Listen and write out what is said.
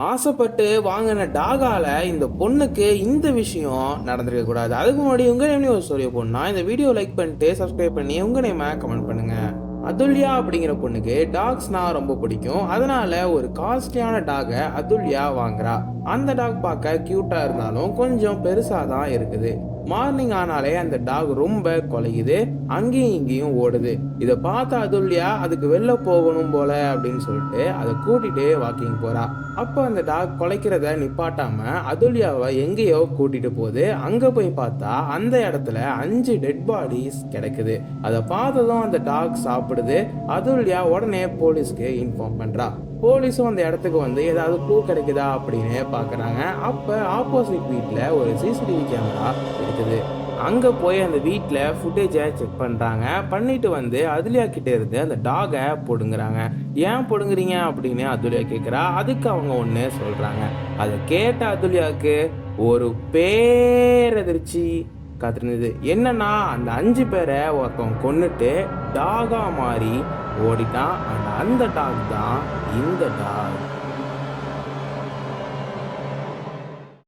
ஆசைப்பட்டு வாங்கின டாகால இந்த பொண்ணுக்கு இந்த விஷயம் நடந்திருக்க கூடாது. அதுக்கு முன்னாடி உங்க நேம் ஒரு ஸ்டோரியை போடணும். இந்த வீடியோ லைக் பண்ணிட்டு சப்ஸ்கிரைப் பண்ணி உங்க நேம கமெண்ட் பண்ணுங்க. அதுல்யா அப்படிங்கிற பொண்ணுக்கு டாக்ஸ்னா ரொம்ப பிடிக்கும். அதனால ஒரு காஸ்ட்லியான டாகை அதுல்யா வாங்குறா. அந்த டாக் பார்க்க கியூட்டா இருந்தாலும் கொஞ்சம் பெருசா தான் இருக்குது. மார்னிங் ஆனாலே அந்த டாக் ரொம்ப கொலையுது. அங்கேயும் இங்கேயும் ஓடுது. இதை பார்த்த அதுல்யா அதுக்கு வெளில போகணும் போல அப்படின்னு சொல்லிட்டு அதை கூட்டிட்டு வாக்கிங் போறா. அப்போ அந்த டாக் குலைக்கிறத நிப்பாட்டாம அதுல்யாவை எங்கேயோ கூட்டிட்டு போகுது. அங்க போய் பார்த்தா அந்த இடத்துல அஞ்சு டெட் பாடிஸ் கிடக்குது. அதை பார்த்ததும் அந்த டாக் தேவைப்படுது அதுல்யா உடனே போலீஸ்க்கு இன்ஃபார்ம் பண்றா. போலீஸும் அந்த இடத்துக்கு வந்து ஏதாவது க்ளூ கிடைக்குதா அப்படின்னு பார்க்குறாங்க அப்போ ஆப்போசிட் வீட்டில் ஒரு சிசிடிவி கேமரா இருக்குது. அங்கே போய் அந்த வீட்டில் ஃபுட்டேஜை செக் பண்ணுறாங்க பண்ணிட்டு வந்து அதுலியா கிட்ட இருந்து அந்த டாகை பிடுங்குறாங்க. ஏன் பிடுங்குறீங்க? அப்படின்னு அதுலியா கேட்குறா அதுக்கு அவங்க ஒன்று சொல்கிறாங்க அதை கேட்ட அதுலியாவுக்கு ஒரு பேரதிர்ச்சி. காத்திருந்தது. என்னன்னா அந்த அஞ்சு பேரை ஒருத்தன் கொன்னுட்டு டாகா மாறி ஓடிட்டான். அந்த அந்த டாக் தான் இந்த டாக்.